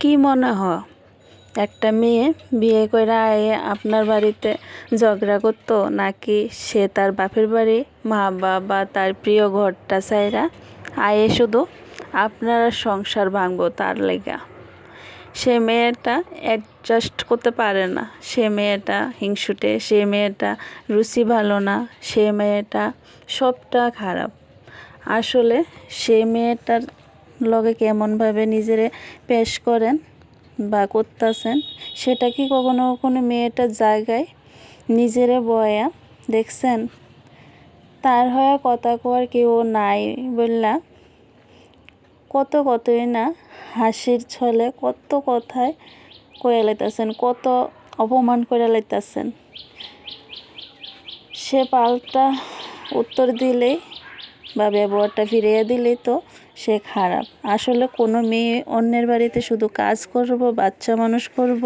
কি মনে হয়? একটা মেয়ে বিয়ে করে আয়ে আপনার বাড়িতে ঝগড়া করতো নাকি সে তার বাপের বাড়ি? মা বাবা তার প্রিয় ঘরটা চাইরা আয়ে শুধু আপনার সংসার ভাঙবো তার লেগা। সে মেয়েটা অ্যাডজাস্ট করতে পারে না। সে মেয়েটা হিংসুটে, সে মেয়েটা রুচি ভালো না, সে মেয়েটা সবটা খারাপ। আসলে সে মেয়েটার লগে কেমনভাবে নিজেরে পেশ করেন বা করতেছেন, সেটা কি কখনো কখনো মেয়েটার জায়গায় নিজেরে বয়া দেখছেন? তার হয়ে কথা কওয়ার কেউ নাই বললা, কত কতই না হাসির ছলে কত কথায় কয়ে লাইতেছেন, কত অপমান করে লাইতেছেন। সে পাল্টা উত্তর দিলেই বা ব্যবহারটা ফিরিয়ে দিলেই তো সে খারাপ। আসলে কোনো মেয়ে অন্যের বাড়িতে শুধু কাজ করব, বাচ্চা মানুষ করব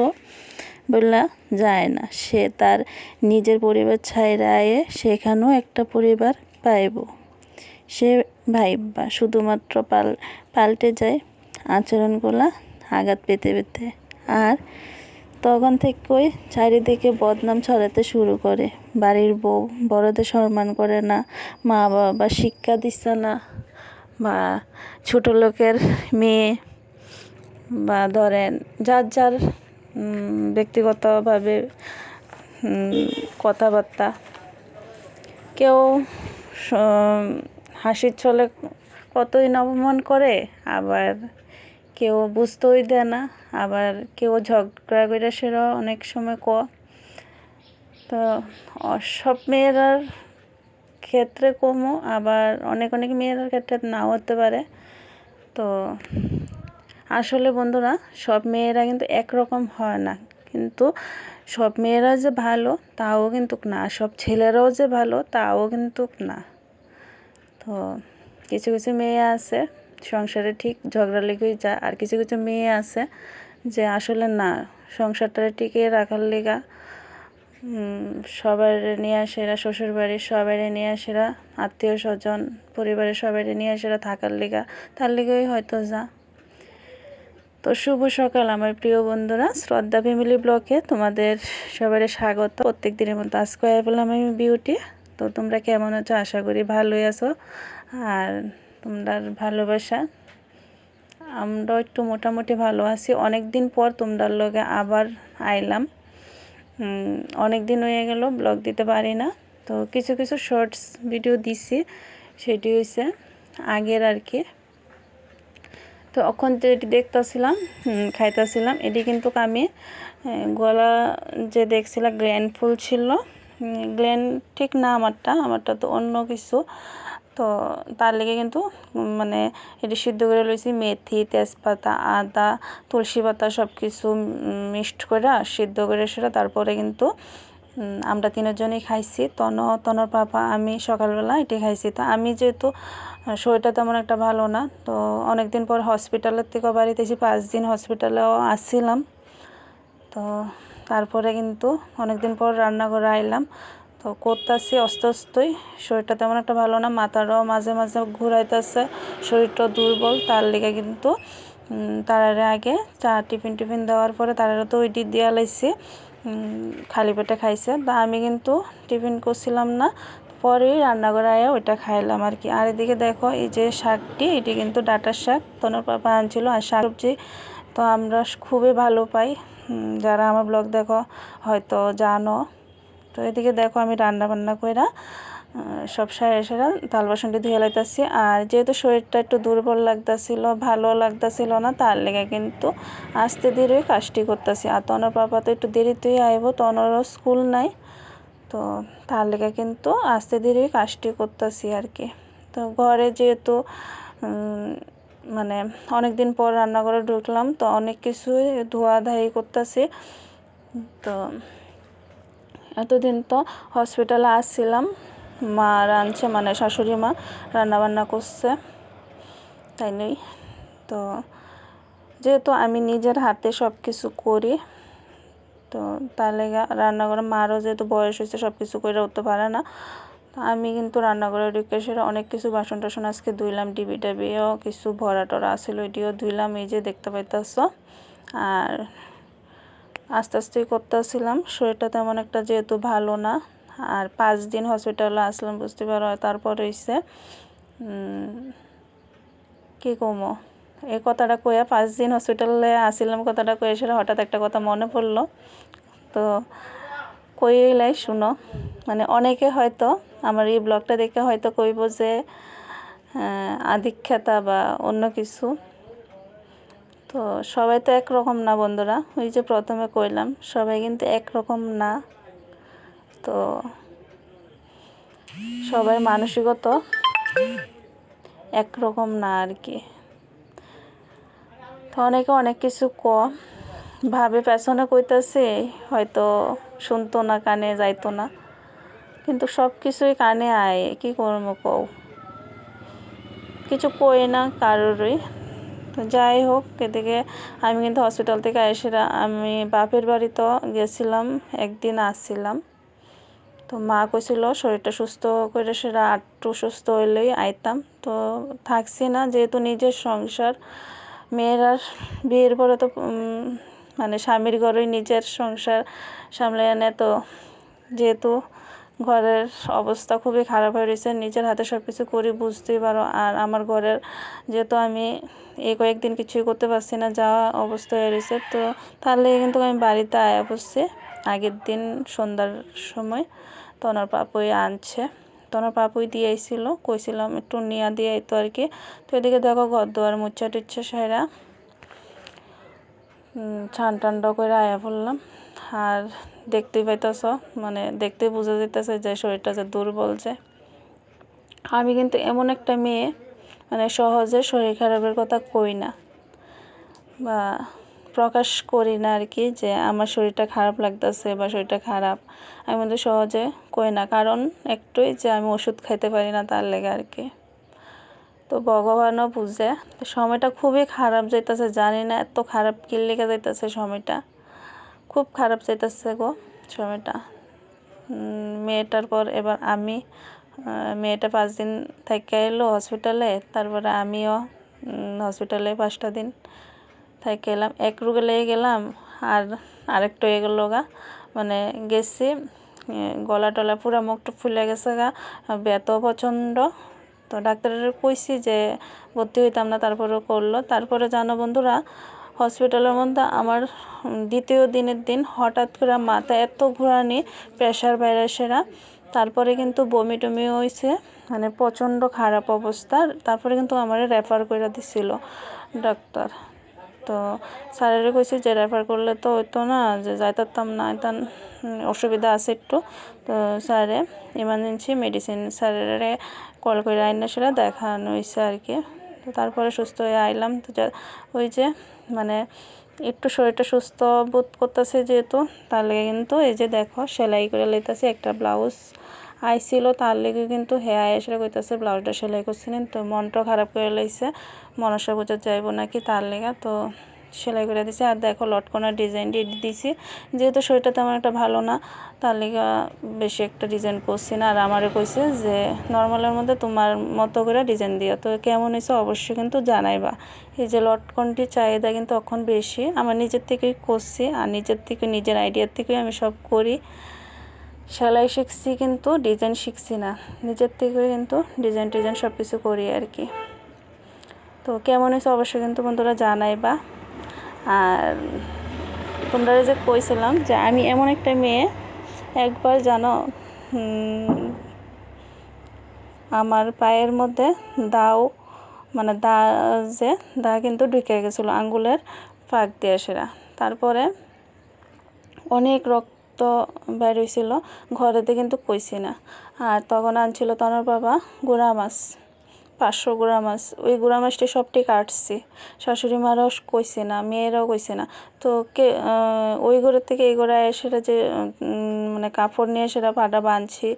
বললা যায় না। সে তার নিজের পরিবার ছাইরায়ে সেখানেও একটা পরিবার পাইব। সে ভাইবা শুধুমাত্র পাল, পাল্টে যায় আচরণগুলা আঘাত পেতে পেতে। আর তখন থেকেই চারিদিকে বদনাম ছড়াতে শুরু করে। বাড়ির বউ বড়দের সম্মান করে না, মা বাবা শিক্ষা দিচ্ছে না, বা ছোটো লোকের মেয়ে, বা ধরেন যার যার ব্যক্তিগতভাবে কথাবার্তা। কেউ হাসির ছলে কতই অপমান করে, আবার কেউ বুঝতেই দেয় না, আবার কেউ ঝগড়া করে সেরা অনেক সময় ক তো সব মেয়েরার ক্ষেত্রে কমও আবার অনেক অনেক মেয়েরার ক্ষেত্রে নাও হতে পারে। তো আসলে বন্ধুরা, সব মেয়েরা কিন্তু একরকম হয় না। কিন্তু সব মেয়েরা যে ভালো, তাও কিন্তু না। সব ছেলেরাও যে ভালো, তাও কিন্তু না। তো কিছু কিছু মেয়ে আছে সংসারে ঠিক ঝগড়া লেগেই যায়। আর কিছু কিছু মেয়ে আছে যে আসলে না, সংসারটা টিকিয়ে রাখার লেগা সবার নিয়ে আসেরা শ্বশুরবাড়ির সবাই নিয়ে আসেরা আত্মীয় স্বজন, পরিবারের সবাই নিয়ে আসেরা থাকার লেগা, তার লেগেই হয়তো যা। তো শুভ সকাল আমার প্রিয় বন্ধুরা। শ্রদ্ধা ফ্যামিলি ব্লকে তোমাদের সবাই স্বাগত। প্রত্যেক দিনের মতো আজকে বললাম আমি বিউটি। তো তোমরা কেমন আছো? আশা করি ভালোই আছো। আর তোমরা ভালোবাসা। আমরাও একটু মোটামুটি ভালো আছি। অনেক দিন পর তোমরার লগে আবার আইলাম। অনেক দিন হয়ে গেল ব্লগ দিতে পারি না। তো কিছু কিছু শর্টস ভিডিও দিছি, সেটি হয়েছে আগের আর কি। তো এখন যেটি দেখতেছিলাম খাইতেছিলাম। এটি কিন্তু আমি গলা যে দেখছিলাম গ্র্যান্ড ফুল ছিল। গ্ল্যান্ড ঠিক না আমারটা আমারটা তো অন্য কিছু। তো তার লেগে কিন্তু মানে এটি সিদ্ধ করে লইছি মেথি, তেজপাতা, আদা, তুলসী পাতা সব কিছু মিক্সড করে সিদ্ধ করে সেটা তারপরে কিন্তু আমরা তিনজনই খাইছি। তন, তনর পাপা, আমি সকালবেলা এটি খাইছি। তো আমি যেহেতু শরীরটা তেমন একটা ভালো না, তো অনেক দিন পর হসপিটালের থেকে বাড়িতে এসে পাঁচ দিন হসপিটালেও আসছিলাম। তো তারপরে কিন্তু অনেক দিন পর রান্না করে আইলাম। তো করতেছি আস্তে আস্তেই শরীরটা তেমন একটা ভালো না, মাথাটাও মাঝে মাঝে ঘুরাইতেছে শরীরটা দুর্বল। তার লেগে কিন্তু তারারে আগে চা, টিফিন টিফিন দেওয়ার পরে তারারে তো ওইটি দিয়া লাইছি খালি পেটে খাইছে। তা আমি কিন্তু টিফিন করছিলাম না, পরেই রান্নাঘরে আয়া ওইটা খাইলাম আর কি আর এদিকে দেখো, এই যে শাকটি, এটি কিন্তু ডাটার শাক। তনুর পাপা আনছিল আর শাক সবজি, তো আমরা খুবই ভালো পাই। যারা আমার ব্লগ দেখো, হয়তো জানো তো এদিকে দেখো আমি রান্না বান্না কইরা সব সারা সারা তাল বাসনটি ধুয়ে লাইতেছি। আর যেহেতু শরীরটা একটু দুর্বল লাগতেছিল, ভালো লাগতেছিল না, তার লেগে কিন্তু আস্তে ধীরে কাজটি করতেছি। আর তনর পাপা তো একটু দেরিতেই আইব, তনরও স্কুল নাই, তো তার লেগে কিন্তু আস্তে ধীরে কাজটি করতেছি আর কি। তো ঘরে যেহেতু মানে অনেক দিন পর রান্নাঘরে ঢুকলাম, তো অনেক কিছুই ধোয়া ধাই করতেছি। তো এতদিন তো হসপিটালে আসছিলাম। মা রাঁধছে মানে শাশুড়ি মা রান্নাবান্না করছে। তাই নেই। তো যেহেতু আমি নিজের হাতে সব কিছু করি, তো তাহলে রান্নাঘরে মারও যেহেতু বয়স হয়েছে সব কিছু করে উঠতে পারে না। আমি কিন্তু রান্নাঘরে ঢুকে সেটা অনেক কিছু বাসন টাসন আজকে ধুইলাম ডিবি টাবিও কিছু ভরা টরা আসলে ওইটিও ধুইলাম, এই যে দেখতে পাইতেছ। আর আস্তে আস্তেই করতেছিলাম। শরীরটা তেমন একটা যেহেতু ভালো না। আর পাঁচ দিন হসপিটালে আসলাম, বুঝতে পারো। তারপর হইছে কি কমো? এই কথাটা কইয়া পাঁচ দিন হসপিটালে আসিলাম কথাটা কয়ে সেটা হঠাৎ একটা কথা মনে পড়ল। তো কইলাই শুনো মানে অনেকে হয়তো আমার এই ব্লগটা দেখে হয়তো কইব যে আধিক্ষেতা বা অন্য কিছু। তো সবাই তো একরকম না বন্ধুরা। ওই যে প্রথমে কইলাম, সবাই কিন্তু একরকম না। তো সবাই মানসিকত একরকম না আর কি। তো অনেকে অনেক কিছু ক, ভাবে পেছনে কইতাছে, হয়তো শুনতো না, কানে যাইতো না। কিন্তু সব কিছুই কানে আয়, কি করব কও? কিছু কই না কারোরই। তো যাই হোক, এদিকে আমি কিন্তু হসপিটাল থেকে এসে আমি বাপের বাড়িতে গেছিলাম, একদিন আসছিলাম। তো মা কইছিল, শরীরটা সুস্থ করে সেটা আটটু সুস্থ হইলেই আইতাম। তো থাকছি না, যেহেতু নিজের সংসার মেয়েরার বিয়ের পরে তো মানে স্বামীর ঘরেই নিজের সংসার সামলে এনে তো যেহেতু ঘরের অবস্থা খুবই খারাপ হয়ে রয়েছে। নিজের হাতে সব কিছু করি বুঝতেই পারো। আর আমার ঘরের যেহেতু আমি এই কয়েকদিন কিছুই করতে পারছি না যাওয়া অবস্থা হয়ে রয়েছে, তো তাহলে কিন্তু আমি বাড়িতে আয়া বসছি আগের দিন সন্ধ্যার সময় তনার পাপুই আনছে। তনার পাপুই দিয়ে আইছিল, কইছিলাম একটু নিয়া দিয়ে আইতো আর কি। তো এদিকে দেখো ঘর দোয়ার মুচ্ছা টুচ্ছা সেরা ছান টান্ডা করে আয়া পড়লাম। আর দেখতেই পাইতেছ মানে দেখতে বোঝা যেতেছে যে শরীরটা যে দুর্বল যে। আমি কিন্তু এমন একটা মেয়ে মানে সহজে শরীর খারাপের কথা কই না। বা প্রকাশ করি না আর কি যে আমার শরীরটা খারাপ লাগতেছে বা শরীরটা খারাপ। আমি কিন্তু সহজে কই না, কারণ একটুই যে আমি ওষুধ খাইতে পারি না তার লেগে আর কি। তো ভগবানও বুঝে, সময়টা খুবই খারাপ যাইতেছে, জানি না এত খারাপ কি লেগে যাইতেছে সময়টা। খুব খারাপ যাইতেছে গো সময়টা। মেয়েটার পর এবার আমি মেয়েটা পাঁচ দিন থেকে এলো হসপিটালে তারপরে আমিও হসপিটালে পাঁচটা দিন থেকে এলাম। এক রোগে লেগে গেলাম আর আরেকটু এগুলো গা। মানে গেছি গলা টলা পুরো মুখটা ফুলে গেছে গা, ব্যথাও প্রচণ্ড। তো ডাক্তারের কইছি যে ভর্তি হইতাম না, তারপরেও করল। তারপরে জানো বন্ধুরা হসপিটালের মধ্যে আমার দ্বিতীয় দিনের দিন হঠাৎ করে মাথা এত ঘোরানি প্রেশার ভাইরাসেরা তারপরে কিন্তু বমি টমি হয়েছে মানে প্রচণ্ড খারাপ অবস্থা। তারপরে কিন্তু আমার রেফার করে দিছিল ডাক্তার। তো স্যারের কইছে যে রেফার করলে তো হইতো না, যে যাইতাম না, তান অসুবিধা আছে একটু। তো স্যারে ইমার্জেন্সি মেডিসিন স্যারের কল করে আইনা সেটা দেখানো হয়েছে আর কি। তো তারপরে সুস্থ হয়ে আইলাম। তো ওই যে মানে একটু শরীরটা সুস্থ বোধ করতেছে যেহেতু, তার লেগে কিন্তু এই যে দেখো, সেলাই করে লইতেছি একটা ব্লাউজ। আইছিল তার লেগে কিন্তু হেয়া এসে কইতেছে ব্লাউজটা সেলাই করছিলেন তো মনটা খারাপ করে লাইছে। মনসা বোঝা যাইব নাকি তার লেগে, তো সেলাই করে দিছি। আর দেখো লটকনার ডিজাইনটি দিছি। যেহেতু শরীরটা তেমন একটা ভালো না, তার লেগে বেশি একটা ডিজাইন করছি না। আর আমারে কইছে যে, নর্মালের মধ্যে তোমার মতো করে ডিজাইন দিও। তো কেমন হয়েছে অবশ্যই কিন্তু জানাইবা। এই যে লটকনটির চাহিদা কিন্তু এখন বেশি। আমার নিজের থেকেই করছি, আর নিজের থেকে, নিজের আইডিয়ার থেকেই আমি সব করি। সেলাই শিখছি কিন্তু ডিজাইন শিখছি না। নিজের থেকে কিন্তু ডিজাইন টিজাইন সব কিছু করি আর কি। তো কেমন হয়েছে অবশ্যই কিন্তু বন্ধুরা জানাইবা। আর তোমরা যে কইছিলাম যে আমি এমন একটা মেয়ে, একবার জানো আমার পায়ের মধ্যে দাও মানে দা যে, দা কিন্তু ঢুকে গেছিল আঙ্গুলের ফাঁক দিয়ে সেরা। তারপরে অনেক রক্ত বের হয়েছিল ঘরেতে কিন্তু কইছি না। আর তখন আনছিল তনর বাবা গুড়া মাছ। পাঁচশো গুঁড়া মাছ ওই গুঁড়া মাছটি সবটি কাটছি। শাশুড়ি মারাও কইছে না, মেয়েরাও কইছে না। তো কে ওই ঘরের থেকে এই ঘরে সেটা যে মানে কাপড় নিয়ে সেটা পাটা বাঁধছি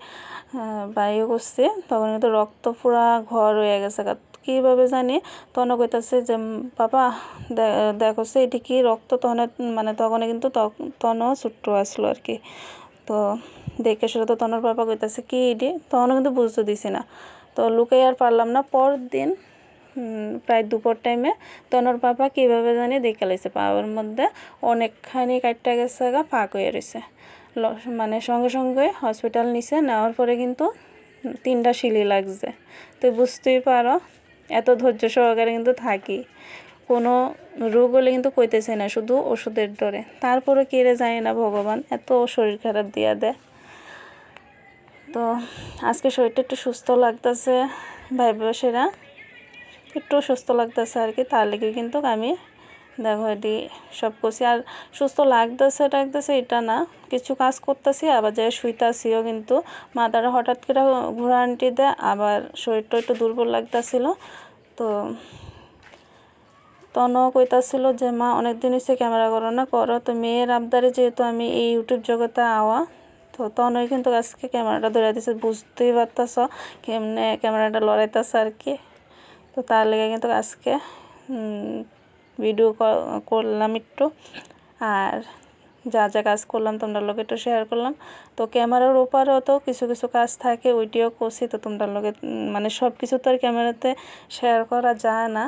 বা ইয়ে করছে, তখন কিন্তু রক্ত পুরা ঘর হয়ে গেছে কীভাবে জানি তখন কইতাছে যে বাবা দেখো সে এটি কি রক্ত? তখন মানে তখন কিন্তু তখনও ছোট্ট আসলো আর কি। তো দেখে সেটা তো তনর বাবা কইতাছে, কি এটি? তখনও কিন্তু বুঝতে দিছি না। তো লুকাই আর পারলাম না। পর দিন প্রায় দুপুর টাইমে তনর পাপা কীভাবে জানি দেখে লাইছে। পাওয়ার মধ্যে অনেকখানি কাটটা গেছে গা, ফাঁক হয়ে রয়েছে মানে সঙ্গে সঙ্গে হসপিটাল নিছে। নেওয়ার পরে কিন্তু তিনটা শিলি লাগছে। তো বুঝতেই পারো, এত ধৈর্য সহকারে কিন্তু থাকি। কোনো রোগ হলে কিন্তু কইতেছে না, শুধু ওষুধের ডরে। তারপরে কেড়ে জানি না, ভগবান এত শরীর খারাপ দিয়া দেয়। তো আজকে শরীরটা একটু সুস্থ লাগতেছে, ভাই বসেরা। একটু সুস্থ লাগতেছে আর কি, তার লেগে কিন্তু আমি দেখো এটি সব করছি। আর সুস্থ লাগতেছে টাগতেছে এটা না, কিছু কাজ করতেছি, আবার যাই শুইতাছিও কিন্তু। মাথাটা হঠাৎ করে ঘোরান্টি দেয়, আবার শরীরটা একটু দুর্বল লাগতেছিল। তো তনও কইতাছিল যে, মা অনেক দিন হয়েছে ক্যামেরা করো না, করো। তো মেয়ের আবদারে যেহেতু আমি এই ইউটিউব জগতে আওয়া তো তনই কিন্তু আজকে ক্যামেরাটা ধরে দিছে, বুঝতেই পারতাছ কেমনে ক্যামেরাটা লড়াইতেছে আর কি। তো তার লেগে কিন্তু আজকে ভিডিও করলাম একটু। আর যা যা কাজ করলাম তোমরা লোকে একটু শেয়ার করলাম। তো ক্যামেরার ওপারেও তো কিছু কিছু কাজ থাকে, ওইটিও করছি। তো তোমরা লোকে মানে সব কিছু তো আর ক্যামেরাতে শেয়ার করা যায় না।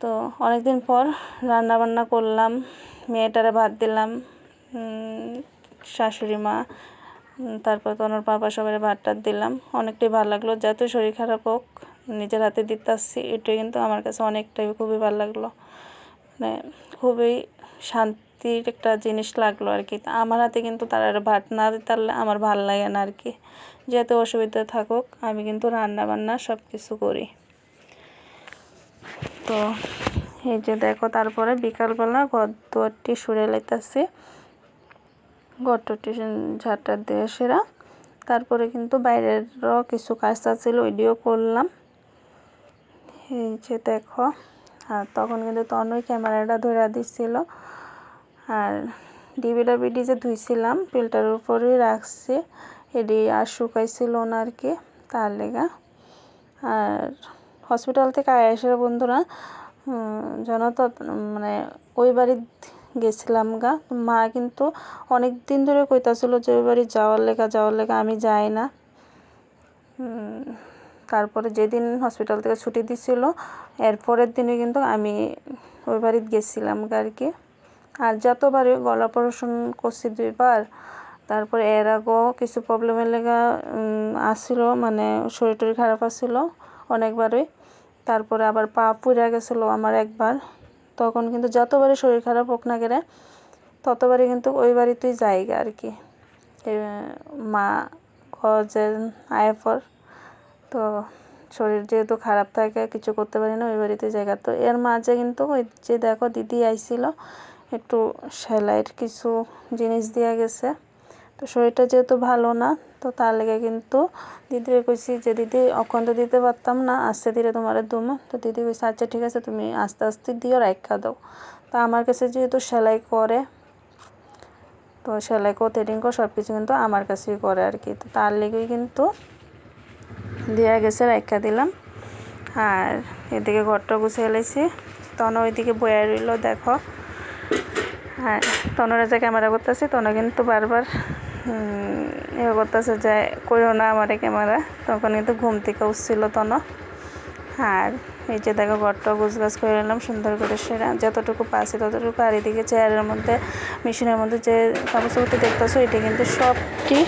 তো অনেকদিন পর রান্না বান্না করলাম, মেয়েটারে ভাত দিলাম শাশুড়ি মা তারপর তনুর পাপা সবাই ভাত টাত দিলাম। অনেকটাই ভালো লাগল, যত শরীর খারাপ হোক, নিজের হাতে দিতে আসছি, এটাই কিন্তু আমার কাছে অনেকটাই খুবই ভালো লাগল। মানে খুবই শান্তির একটা জিনিস লাগল আর কি। আমার হাতে কিন্তু তারা ভাত না দিতে আমার ভালো লাগে না আর কি। যেহেতু অসুবিধা থাকুক, আমি কিন্তু রান্না বান্না সব কিছু করি। তো এই যে দেখো, তারপরে বিকালবেলা ঘর দুয়ারটি সরে লাইতেছি। ঘরটি ঝাড়টা দিয়ে সেরা। তারপরে কিন্তু বাইরেরও কিছু কাজ ছিল ওইটিও করলাম। এই যে দেখো, আর তখন কিন্তু তনই ক্যামেরাটা ধরে দিচ্ছিল আর ডিবিটা বিডি যে ধুইছিলাম ফিল্টারের উপরেই রাখছি। এডি আর শুকাইছিল আর কি, তার লেগা। আর হসপিটাল থেকে আয়াসের বন্ধুরা জানো তো মানে ওই বাড়ি গেছিলাম গা। মা কিন্তু অনেক দিন ধরে কইতাছিল যে, ওই বাড়ি যাওয়ার লেগা যাওয়ার লেগা আমি যাই না। তারপরে যেদিন হসপিটাল থেকে ছুটি দিছিল, এর পরের দিনে কিন্তু আমি ওই বাড়িতে গেছিলাম আর কি। আর যতবারই গলা অপারেশন করছি দুইবার, তারপরে এর আগেও কিছু প্রবলেমের লেগা আসছিল মানে শরীর টরীর খারাপ আসছিল অনেকবারই। তারপরে আবার পা পুড়ে গেছিল আমার একবার। তখন কিন্তু যতবারই শরীর খারাপ হোক না কেড়ে ততবারই কিন্তু ওই বাড়িতেই জায়গা আর কি। মা খোঁজে আয়াপর তো শরীর যেহেতু খারাপ থাকে, কিছু করতে পারি না, ওই বাড়িতে জায়গা। তো এর মাঝে কিন্তু ওই যে দেখো দিদি আইছিল, একটু সেলাইয়ের কিছু জিনিস দেওয়া গেছে। তো শরীরটা যেহেতু ভালো না তো তার লেগে কিন্তু দিদিরে কইছি যে, দিদি অখন দিতে পারতাম না, আস্তে ধীরে তোমার দুম। তো দিদি কইছে আচ্ছা ঠিক আছে, তুমি আস্তে আস্তে দিও রাখা দাও। তা আমার কাছে যেহেতু সেলাই করে, তো সেলাই কো, থ্রেডিং কো সব কিছু কিন্তু আমার কাছেই করে আর কি। তো তার লেগেই কিন্তু দেওয়া গেছে রাখা দিলাম। আর এদিকে ঘরটা গুছিয়ে এলাইছি তন ওইদিকে বয়া রইল, দেখো। আর তনরা যে ক্যামেরা করতেছি তখন কিন্তু বারবার ইয়ে করতেছে যে কইও না আমার ক্যামেরা। তখন কিন্তু ঘুম থেকে উঠছিল তন। আর এই যে দেখো ঘরটা গুছ গাছ করে নিলাম, সুন্দর করে সেরা। যতটুকু পাচ্ছি ততটুকু। আর এদিকে চেয়ারের মধ্যে, মেশিনের মধ্যে যে কাপড় দেখতেছো, এটা কিন্তু সবটি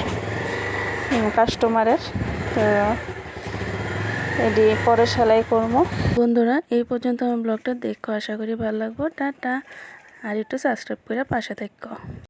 কাস্টমারের তো এটি পরে সেলাই করব। বন্ধুরা, এই পর্যন্ত আমার ব্লগটা দেখো। আশা করি ভালো লাগবো। টাটা। আর একটু সাবস্ক্রাইব করে পাশে থাকো।